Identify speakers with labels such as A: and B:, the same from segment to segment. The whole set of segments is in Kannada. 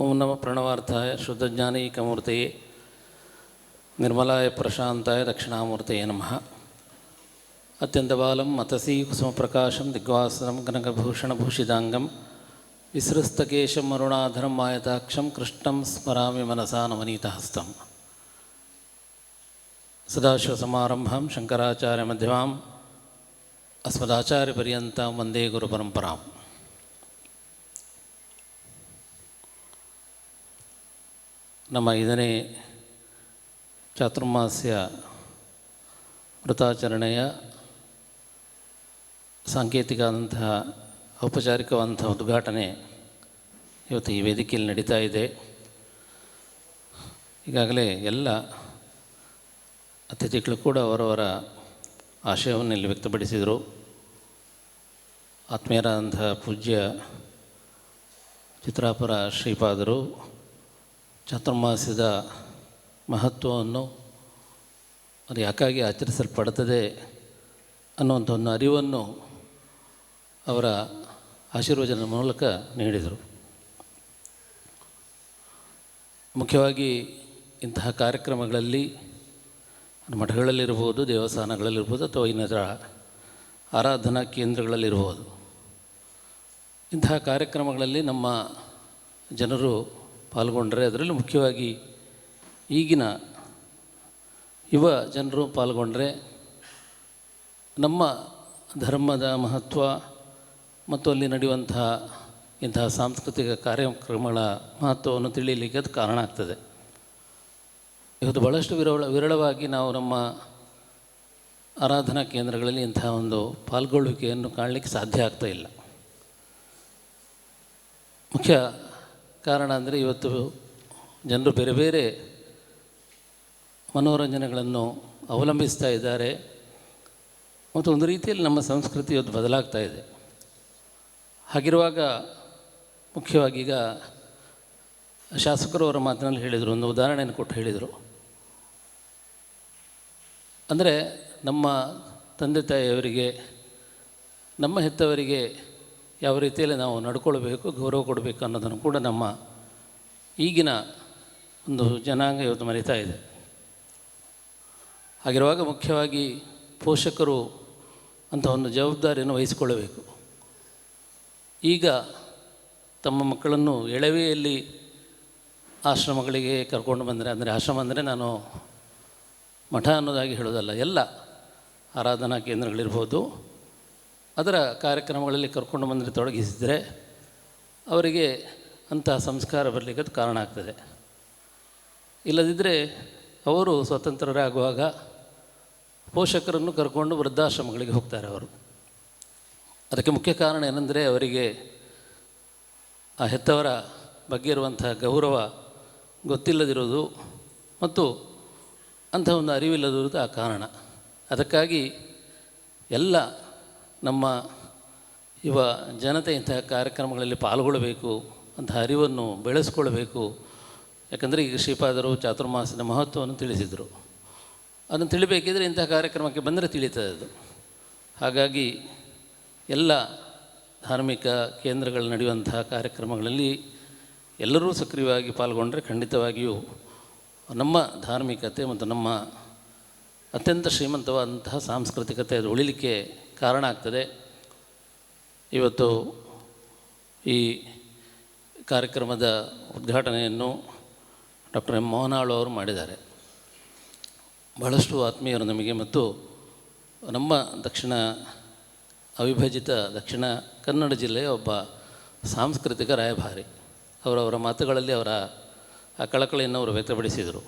A: ओम नम प्रणवार्थाय शुद्धज्ञानीकमूर्ते निर्मलाय प्रशांताय दक्षिणामूर्त नम। अत्यन्तबालं, मतसी, कुसुमप्रकाशं, दिग्वासनं कनकभूषणभूषिताङ्गं विसृस्तकेशं अरुणाधरं मायताक्षं, कृष्ण स्मरा मनसा नवनीता हस्त सदाशिवसमारंभ शंकराचार्य मध्यमा अस्मदाचार्यपर्यता वंदे गुरुपरंपरा ನಮ್ಮ ಐದನೇ ಚಾತುರ್ಮಾಸ್ಯ ಸಾಂಕೇತಿಕ ಸಾಂಕೇತಿಕವಾದಂತಹ ಔಪಚಾರಿಕವಾದಂತಹ ಉದ್ಘಾಟನೆ ಇವತ್ತು ಈ ವೇದಿಕೆಯಲ್ಲಿ ನಡೀತಾ ಇದೆ. ಈಗಾಗಲೇ ಎಲ್ಲ ಅತಿಥಿಗಳು ಕೂಡ ಅವರವರ ಆಶಯವನ್ನು ಇಲ್ಲಿ ವ್ಯಕ್ತಪಡಿಸಿದರು. ಆತ್ಮೀಯರಾದಂತಹ ಪೂಜ್ಯ ಚಿತ್ರಾಪುರ ಶ್ರೀಪಾದರು ಚಾತುರ್ಮಾಸ್ಯದ ಮಹತ್ವವನ್ನು ಅದು ಯಾಕಾಗಿ ಆಚರಿಸಲ್ಪಡುತ್ತದೆ ಅನ್ನುವಂಥ ಒಂದು ಅರಿವನ್ನು ಅವರ ಆಶೀರ್ವಚನದ ಮೂಲಕ ನೀಡಿದರು. ಮುಖ್ಯವಾಗಿ ಇಂತಹ ಕಾರ್ಯಕ್ರಮಗಳಲ್ಲಿ, ಮಠಗಳಲ್ಲಿರ್ಬೋದು, ದೇವಸ್ಥಾನಗಳಲ್ಲಿರ್ಬೋದು ಅಥವಾ ಇನ್ನಿತರ ಆರಾಧನಾ ಕೇಂದ್ರಗಳಲ್ಲಿರ್ಬೋದು, ಇಂತಹ ಕಾರ್ಯಕ್ರಮಗಳಲ್ಲಿ ನಮ್ಮ ಜನರು ಪಾಲ್ಗೊಂಡರೆ ಅದರಲ್ಲಿ ಮುಖ್ಯವಾಗಿ ಈಗಿನ ಯುವ ಜನರು ಪಾಲ್ಗೊಂಡರೆ ನಮ್ಮ ಧರ್ಮದ ಮಹತ್ವ ಮತ್ತು ಅಲ್ಲಿ ನಡೆಯುವಂತಹ ಇಂತಹ ಸಾಂಸ್ಕೃತಿಕ ಕಾರ್ಯಕ್ರಮಗಳ ಮಹತ್ವವನ್ನು ತಿಳಿಯಲಿಕ್ಕೆ ಅದು ಕಾರಣ ಆಗ್ತದೆ. ಇವತ್ತು ಭಾಳಷ್ಟು ವಿರಳ, ವಿರಳವಾಗಿ ನಾವು ನಮ್ಮ ಆರಾಧನಾ ಕೇಂದ್ರಗಳಲ್ಲಿ ಇಂತಹ ಒಂದು ಪಾಲ್ಗೊಳ್ಳುವಿಕೆಯನ್ನು ಕಾಣಲಿಕ್ಕೆ ಸಾಧ್ಯ ಆಗ್ತಾ ಇಲ್ಲ. ಮುಖ್ಯ ಕಾರಣ ಅಂದರೆ ಇವತ್ತು ಜನರು ಬೇರೆ ಬೇರೆ ಮನೋರಂಜನೆಗಳನ್ನು ಅವಲಂಬಿಸ್ತಾ ಇದ್ದಾರೆ. ಮತ್ತು ಒಂದು ರೀತಿಯಲ್ಲಿ ನಮ್ಮ ಸಂಸ್ಕೃತಿ ಇವತ್ತು ಬದಲಾಗ್ತಾ ಇದೆ. ಹಾಗಿರುವಾಗ ಮುಖ್ಯವಾಗಿ ಈಗ ಶಾಸಕರು ಅವರ ಮಾತಿನಲ್ಲಿ ಹೇಳಿದರು, ಒಂದು ಉದಾಹರಣೆಯನ್ನು ಕೊಟ್ಟು ಹೇಳಿದರು. ಅಂದರೆ ನಮ್ಮ ತಂದೆ ತಾಯಿಯವರಿಗೆ, ನಮ್ಮ ಹೆತ್ತವರಿಗೆ ಯಾವ ರೀತಿಯಲ್ಲಿ ನಾವು ನಡ್ಕೊಳ್ಬೇಕು, ಗೌರವ ಕೊಡಬೇಕು ಅನ್ನೋದನ್ನು ಕೂಡ ನಮ್ಮ ಈಗಿನ ಒಂದು ಜನಾಂಗ ಇವತ್ತು ಮರಿತಾ ಇದೆ. ಹಾಗಿರುವಾಗ ಮುಖ್ಯವಾಗಿ ಪೋಷಕರು ಅಂತ ಒಂದು ಜವಾಬ್ದಾರಿಯನ್ನು ವಹಿಸಿಕೊಳ್ಳಬೇಕು. ಈಗ ತಮ್ಮ ಮಕ್ಕಳನ್ನು ಎಳವೆಯಲ್ಲಿ ಆಶ್ರಮಗಳಿಗೆ ಕರ್ಕೊಂಡು ಬಂದರೆ, ಅಂದರೆ ಆಶ್ರಮ ಅಂದರೆ ನಾನು ಮಠ ಅನ್ನೋದಾಗಿ ಹೇಳೋದಲ್ಲ, ಎಲ್ಲ ಆರಾಧನಾ ಕೇಂದ್ರಗಳಿರ್ಬೋದು ಅದರ ಕಾರ್ಯಕ್ರಮಗಳಲ್ಲಿ ಕರ್ಕೊಂಡು ಬಂದರೆ ತೊಡಗಿಸಿದರೆ ಅವರಿಗೆ ಅಂತಹ ಸಂಸ್ಕಾರ ಬರಲಿಕ್ಕೆ ಅದು ಕಾರಣ ಆಗ್ತದೆ. ಇಲ್ಲದಿದ್ದರೆ ಅವರು ಸ್ವತಂತ್ರರಾಗುವಾಗ ಪೋಷಕರನ್ನು ಕರ್ಕೊಂಡು ವೃದ್ಧಾಶ್ರಮಗಳಿಗೆ ಹೋಗ್ತಾರೆ ಅವರು. ಅದಕ್ಕೆ ಮುಖ್ಯ ಕಾರಣ ಏನೆಂದರೆ ಅವರಿಗೆ ಆ ಹೆತ್ತವರ ಬಗ್ಗೆ ಇರುವಂತಹ ಗೌರವ ಗೊತ್ತಿಲ್ಲದಿರೋದು ಮತ್ತು ಅಂಥ ಒಂದು ಅರಿವಿಲ್ಲದಿರುವುದು ಆ ಕಾರಣ. ಅದಕ್ಕಾಗಿ ಎಲ್ಲ ನಮ್ಮ ಯುವ ಜನತೆ ಇಂತಹ ಕಾರ್ಯಕ್ರಮಗಳಲ್ಲಿ ಪಾಲ್ಗೊಳ್ಳಬೇಕು ಅಂತ ಅರಿವನ್ನು ಬೆಳೆಸ್ಕೊಳ್ಬೇಕು. ಯಾಕಂದರೆ ಈಗ ಶ್ರೀಪಾದರು ಚಾತುರ್ಮಾಸದ ಮಹತ್ವವನ್ನು ತಿಳಿಸಿದರು. ಅದನ್ನು ತಿಳಿಬೇಕಿದ್ರೆ ಇಂತಹ ಕಾರ್ಯಕ್ರಮಕ್ಕೆ ಬಂದರೆ ತಿಳಿತದೆ ಅದು ಹಾಗಾಗಿ ಎಲ್ಲ ಧಾರ್ಮಿಕ ಕೇಂದ್ರಗಳು ನಡೆಯುವಂತಹ ಕಾರ್ಯಕ್ರಮಗಳಲ್ಲಿ ಎಲ್ಲರೂ ಸಕ್ರಿಯವಾಗಿ ಪಾಲ್ಗೊಂಡರೆ ಖಂಡಿತವಾಗಿಯೂ ನಮ್ಮ ಧಾರ್ಮಿಕತೆ ಮತ್ತು ನಮ್ಮ ಅತ್ಯಂತ ಶ್ರೀಮಂತವಾದಂತಹ ಸಾಂಸ್ಕೃತಿಕತೆ ಅದು ಉಳಿಲಿಕ್ಕೆ ಕಾರಣ ಆಗ್ತದೆ. ಇವತ್ತು ಈ ಕಾರ್ಯಕ್ರಮದ ಉದ್ಘಾಟನೆಯನ್ನು ಡಾಕ್ಟರ್ ಎಂ ಮೋಹನಾಳು ಅವರು ಮಾಡಿದ್ದಾರೆ. ಬಹಳಷ್ಟು ಆತ್ಮೀಯರು ನಮಗೆ ಮತ್ತು ನಮ್ಮ ದಕ್ಷಿಣ, ಅವಿಭಜಿತ ದಕ್ಷಿಣ ಕನ್ನಡ ಜಿಲ್ಲೆಯ ಒಬ್ಬ ಸಾಂಸ್ಕೃತಿಕ ರಾಯಭಾರಿ. ಅವರವರ ಮಾತುಗಳಲ್ಲಿ ಅವರ ಆ ಕಳಕಳಿಯನ್ನು ಅವರು ವ್ಯಕ್ತಪಡಿಸಿದರು.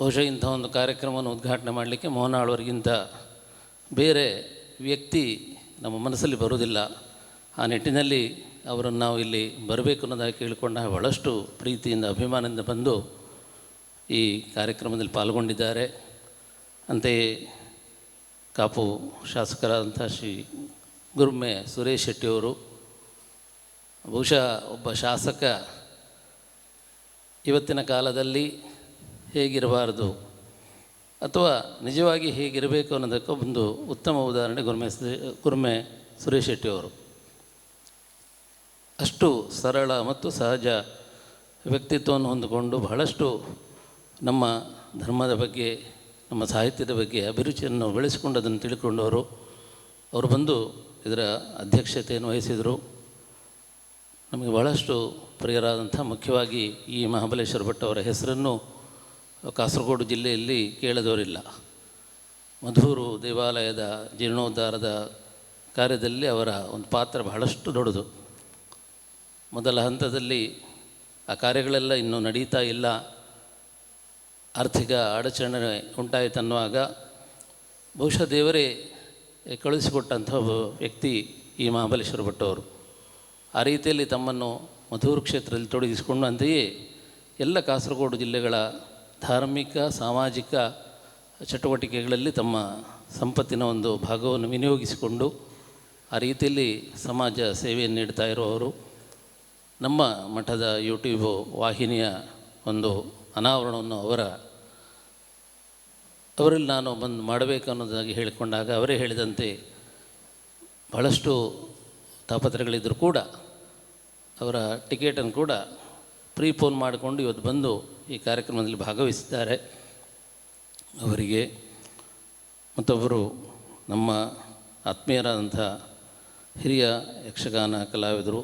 A: ಬಹುಶಃ ಇಂಥ ಒಂದು ಕಾರ್ಯಕ್ರಮವನ್ನು ಉದ್ಘಾಟನೆ ಮಾಡಲಿಕ್ಕೆ ಮೋಹನಾಳವರಿಗಿಂತ ಬೇರೆ ವ್ಯಕ್ತಿ ನಮ್ಮ ಮನಸ್ಸಲ್ಲಿ ಬರುವುದಿಲ್ಲ. ಆ ನಿಟ್ಟಿನಲ್ಲಿ ಅವರನ್ನು ನಾವು ಇಲ್ಲಿ ಬರಬೇಕು ಅನ್ನೋದಾಗಿ ಕೇಳಿಕೊಂಡ ಭಾಳಷ್ಟು ಪ್ರೀತಿಯಿಂದ, ಅಭಿಮಾನದಿಂದ ಬಂದು ಈ ಕಾರ್ಯಕ್ರಮದಲ್ಲಿ ಪಾಲ್ಗೊಂಡಿದ್ದಾರೆ. ಅಂತೆಯೇ ಕಾಪು ಶಾಸಕರಾದಂಥ ಶ್ರೀ ಗುರುಮೆ ಸುರೇಶ್ ಶೆಟ್ಟಿಯವರು ಬಹುಶಃ ಒಬ್ಬ ಶಾಸಕ ಇವತ್ತಿನ ಕಾಲದಲ್ಲಿ ಹೇಗಿರಬಾರ್ದು? ಅಥವಾ ನಿಜವಾಗಿ ಹೇಗಿರಬೇಕು ಅನ್ನೋದಕ್ಕೆ ಒಂದು ಉತ್ತಮ ಉದಾಹರಣೆ ಗುರುಮೆ ಗುರುಮೆ ಸುರೇಶ್ ಶೆಟ್ಟಿಯವರು ಅಷ್ಟು ಸರಳ ಮತ್ತು ಸಹಜ ವ್ಯಕ್ತಿತ್ವವನ್ನು ಹೊಂದಿಕೊಂಡು ಬಹಳಷ್ಟು ನಮ್ಮ ಧರ್ಮದ ಬಗ್ಗೆ, ನಮ್ಮ ಸಾಹಿತ್ಯದ ಬಗ್ಗೆ ಅಭಿರುಚಿಯನ್ನು ಬೆಳೆಸಿಕೊಂಡು ಅದನ್ನು ತಿಳ್ಕೊಂಡವರು. ಅವರು ಬಂದು ಇದರ ಅಧ್ಯಕ್ಷತೆಯನ್ನು ವಹಿಸಿದರು. ನಮಗೆ ಬಹಳಷ್ಟು ಪ್ರಿಯರಾದಂಥ ಮುಖ್ಯವಾಗಿ ಈ ಮಹಾಬಲೇಶ್ವರ ಭಟ್ ಅವರ ಹೆಸರನ್ನು ಕಾಸರಗೋಡು ಜಿಲ್ಲೆಯಲ್ಲಿ ಕೇಳದವರಿಲ್ಲ. ಮಧೂರು ದೇವಾಲಯದ ಜೀರ್ಣೋದ್ಧಾರದ ಕಾರ್ಯದಲ್ಲಿ ಅವರ ಒಂದು ಪಾತ್ರ ಬಹಳಷ್ಟು ದೊಡ್ಡದು. ಮೊದಲ ಹಂತದಲ್ಲಿ ಆ ಕಾರ್ಯಗಳೆಲ್ಲ ಇನ್ನೂ ನಡೀತಾ ಇಲ್ಲ. ಆರ್ಥಿಕ ಅಡಚಣೆ ಉಂಟಾಯಿತನ್ನುವಾಗ ಬಹುಶಃ ದೇವರೇ ಕಳುಹಿಸಿಕೊಟ್ಟಂಥ ಒಬ್ಬ ವ್ಯಕ್ತಿ ಈ ಮಹಾಬಲೇಶ್ವರ ಭಟ್ಟವರು. ಆ ರೀತಿಯಲ್ಲಿ ತಮ್ಮನ್ನು ಮಧೂರು ಕ್ಷೇತ್ರದಲ್ಲಿ ತೊಡಗಿಸಿಕೊಂಡಂತೆಯೇ ಎಲ್ಲ ಕಾಸರಗೋಡು ಜಿಲ್ಲೆಗಳ ಧಾರ್ಮಿಕ, ಸಾಮಾಜಿಕ ಚಟುವಟಿಕೆಗಳಲ್ಲಿ ತಮ್ಮ ಸಂಪತ್ತಿನ ಒಂದು ಭಾಗವನ್ನು ವಿನಿಯೋಗಿಸಿಕೊಂಡು ಆ ರೀತಿಯಲ್ಲಿ ಸಮಾಜ ಸೇವೆಯನ್ನು ನೀಡ್ತಾ ಇರುವವರು. ನಮ್ಮ ಮಠದ ಯೂಟ್ಯೂಬ್ ವಾಹಿನಿಯ ಒಂದು ಅನಾವರಣವನ್ನು ಅವರ, ಅವರಲ್ಲಿ ನಾನು ಬಂದು ಮಾಡಬೇಕು ಅನ್ನೋದಾಗಿ ಹೇಳಿಕೊಂಡಾಗ ಅವರೇ ಹೇಳಿದಂತೆ ಬಹಳಷ್ಟು ತಾಪತ್ರಗಳಿದ್ದರೂ ಕೂಡ ಅವರ ಟಿಕೆಟನ್ನು ಕೂಡ ಪ್ರೀಪೋನ್ ಮಾಡಿಕೊಂಡು ಇವತ್ತು ಬಂದು ಈ ಕಾರ್ಯಕ್ರಮದಲ್ಲಿ ಭಾಗವಹಿಸಿದ್ದಾರೆ. ಅವರಿಗೆ ಮತ್ತೊಬ್ಬರು ನಮ್ಮ ಆತ್ಮೀಯರಾದಂಥ ಹಿರಿಯ ಯಕ್ಷಗಾನ ಕಲಾವಿದರು.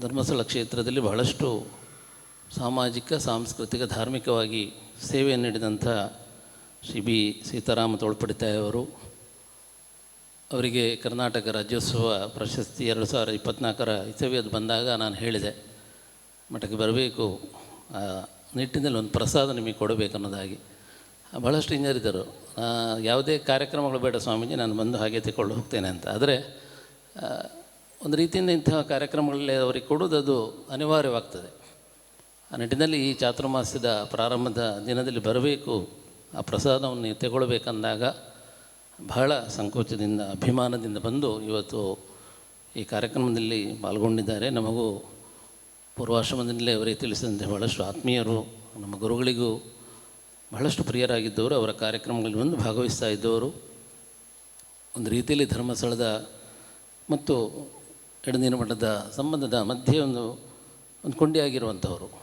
A: ಧರ್ಮಸ್ಥಳ ಕ್ಷೇತ್ರದಲ್ಲಿ ಬಹಳಷ್ಟು ಸಾಮಾಜಿಕ, ಸಾಂಸ್ಕೃತಿಕ, ಧಾರ್ಮಿಕವಾಗಿ ಸೇವೆ ನೀಡಿದಂಥ ಶ್ರೀ ಬಿ ಸೀತಾರಾಮ ತೋಳ್ಪಡಿತಾಯವರು ಅವರಿಗೆ ಕರ್ನಾಟಕ ರಾಜ್ಯೋತ್ಸವ ಪ್ರಶಸ್ತಿ ಎರಡು ಸಾವಿರದ ಇಪ್ಪತ್ತ್ನಾಲ್ಕರ ಇಸವಿಯದು ಬಂದಾಗ ನಾನು ಹೇಳಿದೆ, ಮಠಕ್ಕೆ ಬರಬೇಕು. ನಿಟ್ಟಿನಲ್ಲಿ ಒಂದು ಪ್ರಸಾದ ನಿಮಗೆ ಕೊಡಬೇಕು ಅನ್ನೋದಾಗಿ. ಭಾಳಷ್ಟು ಇಂಜರ್ ಆ, ಯಾವುದೇ ಕಾರ್ಯಕ್ರಮಗಳು ಬೇಡ ಸ್ವಾಮೀಜಿ ನಾನು ಬಂದು ಹಾಗೆ ತಗೊಂಡು ಹೋಗ್ತೇನೆ ಅಂತ. ಆದರೆ ಒಂದು ರೀತಿಯಿಂದ ಇಂತಹ ಕಾರ್ಯಕ್ರಮಗಳಲ್ಲಿ ಅವರಿಗೆ ಕೊಡೋದು ಅದು ಅನಿವಾರ್ಯವಾಗ್ತದೆ. ಆ ನಿಟ್ಟಿನಲ್ಲಿ ಈ ಚಾತುರ್ಮಾಸ್ಯದ ಪ್ರಾರಂಭದ ದಿನದಲ್ಲಿ ಬರಬೇಕು ಆ ಪ್ರಸಾದವನ್ನು ನೀವು ತಗೊಳ್ಬೇಕಂದಾಗ ಬಹಳ ಸಂಕೋಚದಿಂದ ಅಭಿಮಾನದಿಂದ ಬಂದು ಇವತ್ತು ಈ ಕಾರ್ಯಕ್ರಮದಲ್ಲಿ ಪಾಲ್ಗೊಂಡಿದ್ದಾರೆ. ನಮಗೂ ಪೂರ್ವಾಶ್ರಮದಿಂದಲೇ ಅವರಿಗೆ ತಿಳಿಸಿದಂತೆ ಬಹಳಷ್ಟು ಆತ್ಮೀಯರು ನಮ್ಮ ಗುರುಗಳಿಗೂ ಬಹಳಷ್ಟು ಪ್ರಿಯರಾಗಿದ್ದವರು, ಅವರ ಕಾರ್ಯಕ್ರಮಗಳಲ್ಲಿ ಬಂದು ಭಾಗವಹಿಸ್ತಾ ಇದ್ದವರು. ಒಂದು ರೀತಿಯಲ್ಲಿ ಧರ್ಮಸ್ಥಳದ ಮತ್ತು ಎಡನೀರ ಮಠದ ಸಂಬಂಧದ ಮಧ್ಯೆ ಒಂದು ಒಂದು ಕೊಂಡಿಯಾಗಿರುವಂಥವರು.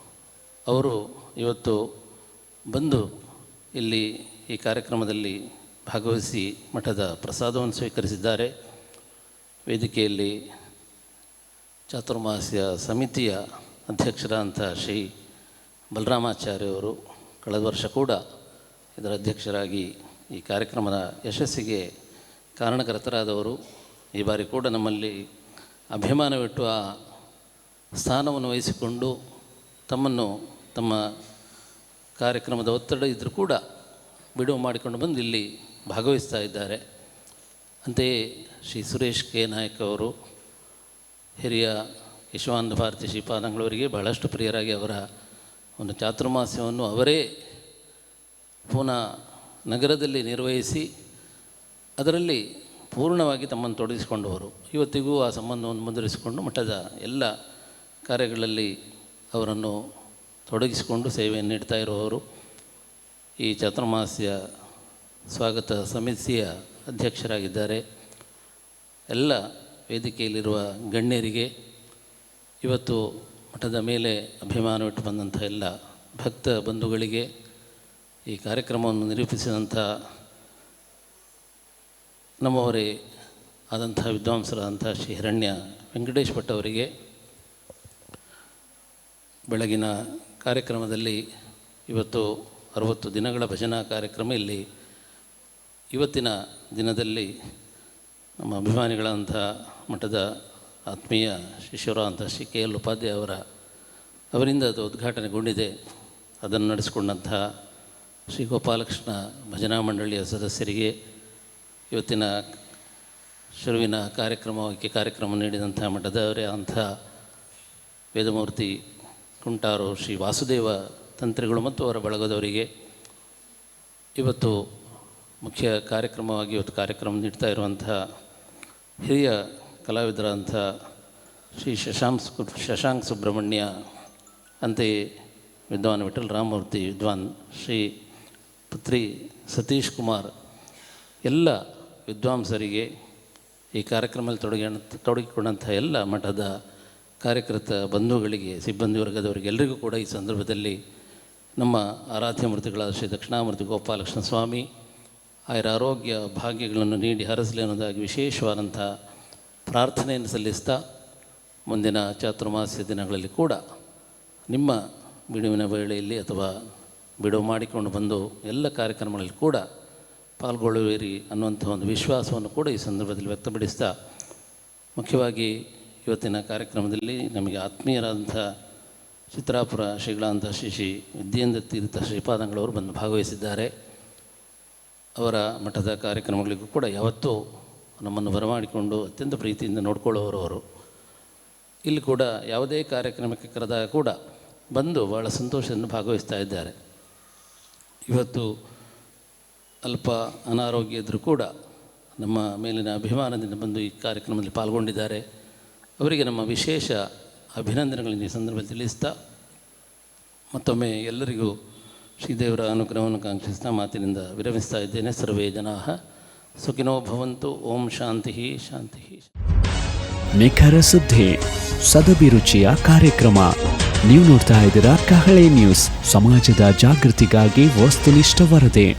A: ಅವರು ಇವತ್ತು ಬಂದು ಇಲ್ಲಿ ಈ ಕಾರ್ಯಕ್ರಮದಲ್ಲಿ ಭಾಗವಹಿಸಿ ಮಠದ ಪ್ರಸಾದವನ್ನು ಸ್ವೀಕರಿಸಿದ್ದಾರೆ. ವೇದಿಕೆಯಲ್ಲಿ ಚಾತುರ್ಮಾಸ್ಯ ಸಮಿತಿಯ ಅಧ್ಯಕ್ಷರಾದಂಥ ಶ್ರೀ ಬಲರಾಮಾಚಾರ್ಯವರು ಕಳೆದ ವರ್ಷ ಕೂಡ ಇದರ ಅಧ್ಯಕ್ಷರಾಗಿ ಈ ಕಾರ್ಯಕ್ರಮದ ಯಶಸ್ಸಿಗೆ ಕಾರಣಕರ್ತರಾದವರು. ಈ ಬಾರಿ ಕೂಡ ನಮ್ಮಲ್ಲಿ ಅಭಿಮಾನವಿಟ್ಟು ಆ ಸ್ಥಾನವನ್ನು ವಹಿಸಿಕೊಂಡು ತಮ್ಮನ್ನು ತಮ್ಮ ಕಾರ್ಯಕ್ರಮದ ಒತ್ತಡ ಇದ್ದರೂ ಕೂಡ ಬಿಡುವು ಮಾಡಿಕೊಂಡು ಬಂದು ಇಲ್ಲಿ ಭಾಗವಹಿಸ್ತಾ ಇದ್ದಾರೆ. ಅಂತೆಯೇ ಶ್ರೀ ಸುರೇಶ್ ಕೆ ನಾಯಕ್ ಅವರು ಹಿರಿಯ ಯಶವಾನಂದ ಭಾರತಿ ಶ್ರೀಪಾದಂಗಳವರಿಗೆ ಬಹಳಷ್ಟು ಪ್ರಿಯರಾಗಿ ಅವರ ಒಂದು ಚಾತುರ್ಮಾಸ್ಯವನ್ನು ಅವರೇ ಪುನಃ ನಗರದಲ್ಲಿ ನಿರ್ವಹಿಸಿ ಅದರಲ್ಲಿ ಪೂರ್ಣವಾಗಿ ತಮ್ಮನ್ನು ತೊಡಗಿಸಿಕೊಂಡವರು. ಇವತ್ತಿಗೂ ಆ ಸಂಬಂಧವನ್ನು ಮುಂದುವರಿಸಿಕೊಂಡು ಮಠದ ಎಲ್ಲ ಕಾರ್ಯಗಳಲ್ಲಿ ಅವರನ್ನು ತೊಡಗಿಸಿಕೊಂಡು ಸೇವೆಯನ್ನು ನೀಡ್ತಾ ಇರುವವರು. ಈ ಚಾತುರ್ಮಾಸ್ಯ ಸ್ವಾಗತ ಸಮಿತಿಯ ಅಧ್ಯಕ್ಷರಾಗಿದ್ದಾರೆ. ಎಲ್ಲ ವೇದಿಕೆಯಲ್ಲಿರುವ ಗಣ್ಯರಿಗೆ ಇವತ್ತು ಮಠದ ಮೇಲೆ ಅಭಿಮಾನವಿಟ್ಟು ಬಂದಂಥ ಎಲ್ಲ ಭಕ್ತ ಬಂಧುಗಳಿಗೆ ಈ ಕಾರ್ಯಕ್ರಮವನ್ನು ನಿರೂಪಿಸಿದಂಥ ನಮ್ಮವರೇ ಆದಂಥ ವಿದ್ವಾಂಸರಾದಂಥ ಶ್ರೀ ಹಿರಣ್ಯ ವೆಂಕಟೇಶ್ ಭಟ್ ಅವರಿಗೆ ಬೆಳಗಿನ ಕಾರ್ಯಕ್ರಮದಲ್ಲಿ ಇವತ್ತು ಅರವತ್ತು ದಿನಗಳ ಭಜನಾ ಕಾರ್ಯಕ್ರಮ ಇಲ್ಲಿ ಇವತ್ತಿನ ದಿನದಲ್ಲಿ ನಮ್ಮ ಅಭಿಮಾನಿಗಳಂಥ ಮಠದ ಆತ್ಮೀಯ ಶಿಷ್ಯರಾದಂಥ ಶ್ರೀ ಕೆ ಎಲ್ ಉಪಾಧ್ಯಾಯ ಅವರ ಅವರಿಂದ ಅದು ಉದ್ಘಾಟನೆಗೊಂಡಿದೆ. ಅದನ್ನು ನಡೆಸಿಕೊಂಡಂತಹ ಶ್ರೀ ಗೋಪಾಲಕೃಷ್ಣ ಭಜನಾ ಮಂಡಳಿಯ ಸದಸ್ಯರಿಗೆ ಇವತ್ತಿನ ಶುರುವಿನ ಕಾರ್ಯಕ್ರಮಕ್ಕೆ ಕಾರ್ಯಕ್ರಮ ನೀಡಿದಂಥ ಮಠದವರೇ ಅಂಥ ವೇದಮೂರ್ತಿ ಕುಂಟಾರು ಶ್ರೀ ವಾಸುದೇವ ತಂತ್ರಿಗಳು ಮತ್ತು ಅವರ ಬಳಗದವರಿಗೆ ಇವತ್ತು ಮುಖ್ಯ ಕಾರ್ಯಕ್ರಮವಾಗಿ ಇವತ್ತು ಕಾರ್ಯಕ್ರಮ ನೀಡ್ತಾ ಇರುವಂಥ ಹಿರಿಯ ಕಲಾವಿದರಂಥ ಶ್ರೀ ಶಶಾಂಕ್ ಶಶಾಂಕ್ ಸುಬ್ರಹ್ಮಣ್ಯ ಅಂತೆಯೇ ವಿದ್ವಾನ್ ವಿಠಲ್ ರಾಮಮೂರ್ತಿ, ವಿದ್ವಾನ್ ಶ್ರೀ ಪುತ್ರಿ ಸತೀಶ್ ಕುಮಾರ್, ಎಲ್ಲ ವಿದ್ವಾಂಸರಿಗೆ ಈ ಕಾರ್ಯಕ್ರಮದಲ್ಲಿ ತೊಡಗಿ ತೊಡಗಿಕೊಂಡಂಥ ಎಲ್ಲ ಮಠದ ಕಾರ್ಯಕರ್ತ ಬಂಧುಗಳಿಗೆ, ಸಿಬ್ಬಂದಿ ವರ್ಗದವರಿಗೆ ಎಲ್ಲರಿಗೂ ಕೂಡ ಈ ಸಂದರ್ಭದಲ್ಲಿ ನಮ್ಮ ಆರಾಧ್ಯ ಮೂರ್ತಿಗಳಾದ ಶ್ರೀ ದಕ್ಷಿಣಾಮೂರ್ತಿ ಗೋಪಾಲಕೃಷ್ಣ ಸ್ವಾಮಿ, ಆಯರ ಆರೋಗ್ಯ ಭಾಗ್ಯಗಳನ್ನು ನೀಡಿ ಹರಸಲಿ ಅನ್ನೋದಾಗಿ ವಿಶೇಷವಾದಂಥ ಪ್ರಾರ್ಥನೆಯನ್ನು ಸಲ್ಲಿಸ್ತಾ ಮುಂದಿನ ಚಾತುರ್ಮಾಸ್ಯ ದಿನಗಳಲ್ಲಿ ಕೂಡ ನಿಮ್ಮ ಬಿಡುವಿನ ವೇಳೆಯಲ್ಲಿ ಅಥವಾ ಬಿಡುವು ಮಾಡಿಕೊಂಡು ಬಂದು ಎಲ್ಲ ಕಾರ್ಯಕ್ರಮಗಳಲ್ಲಿ ಕೂಡ ಪಾಲ್ಗೊಳ್ಳುವಿರಿ ಅನ್ನುವಂಥ ಒಂದು ವಿಶ್ವಾಸವನ್ನು ಕೂಡ ಈ ಸಂದರ್ಭದಲ್ಲಿ ವ್ಯಕ್ತಪಡಿಸ್ತಾ ಮುಖ್ಯವಾಗಿ ಇವತ್ತಿನ ಕಾರ್ಯಕ್ರಮದಲ್ಲಿ ನಮಗೆ ಆತ್ಮೀಯರಾದಂಥ ಚಿತ್ರಾಪುರ ಶ್ರೀಗಳಾಂತ ಶ್ರೀ ಶ್ರೀ ವಿದ್ಯೇಂದ್ರ ತೀರ್ಥ ಶ್ರೀಪಾದಂಗಳವರು ಬಂದು ಭಾಗವಹಿಸಿದ್ದಾರೆ. ಅವರ ಮಠದ ಕಾರ್ಯಕ್ರಮಗಳಿಗೂ ಕೂಡ ಯಾವತ್ತೂ ನಮ್ಮನ್ನು ಬರಮಾಡಿಕೊಂಡು ಅತ್ಯಂತ ಪ್ರೀತಿಯಿಂದ ನೋಡ್ಕೊಳ್ಳೋರು ಅವರು. ಇಲ್ಲಿ ಕೂಡ ಯಾವುದೇ ಕಾರ್ಯಕ್ರಮಕ್ಕೆ ಕರೆದಾಗ ಕೂಡ ಬಂದು ಭಾಳ ಸಂತೋಷದಿಂದ ಭಾಗವಹಿಸ್ತಾ ಇದ್ದಾರೆ. ಇವತ್ತು ಅಲ್ಪ ಅನಾರೋಗ್ಯ ಇದ್ದರೂ ಕೂಡ ನಮ್ಮ ಮೇಲಿನ ಅಭಿಮಾನದಿಂದ ಬಂದು ಈ ಕಾರ್ಯಕ್ರಮದಲ್ಲಿ ಪಾಲ್ಗೊಂಡಿದ್ದಾರೆ. ಅವರಿಗೆ ನಮ್ಮ ವಿಶೇಷ ಅಭಿನಂದನೆಗಳನ್ನು ಈ ಸಂದರ್ಭದಲ್ಲಿ ತಿಳಿಸ್ತಾ ಮತ್ತೊಮ್ಮೆ ಎಲ್ಲರಿಗೂ ಶ್ರೀದೇವರ ಅನುಗ್ರಹವನ್ನು ಕಾಂಕ್ಷಿಸ್ತಾ ಮಾತಿನಿಂದ ವಿರಮಿಸ್ತಾ ಇದ್ದೇನೆ. ಸರ್ವೇ ಜನಾ ಸುಖಿನೋ ಭವಂತು, ಓಂ ಶಾಂತಿ ಶಾಂತಿ.
B: ನಿಖರ ಸುದ್ದಿ, ಸದಭಿರುಚಿಯ ಕಾರ್ಯಕ್ರಮ. ನೀವು ನೋಡ್ತಾ ಇದ್ದೀರಾ ಕಹಳೆ ನ್ಯೂಸ್, ಸಮಾಜದ ಜಾಗೃತಿಗಾಗಿ ವಸ್ತುನಿಷ್ಠ ವರದಿ.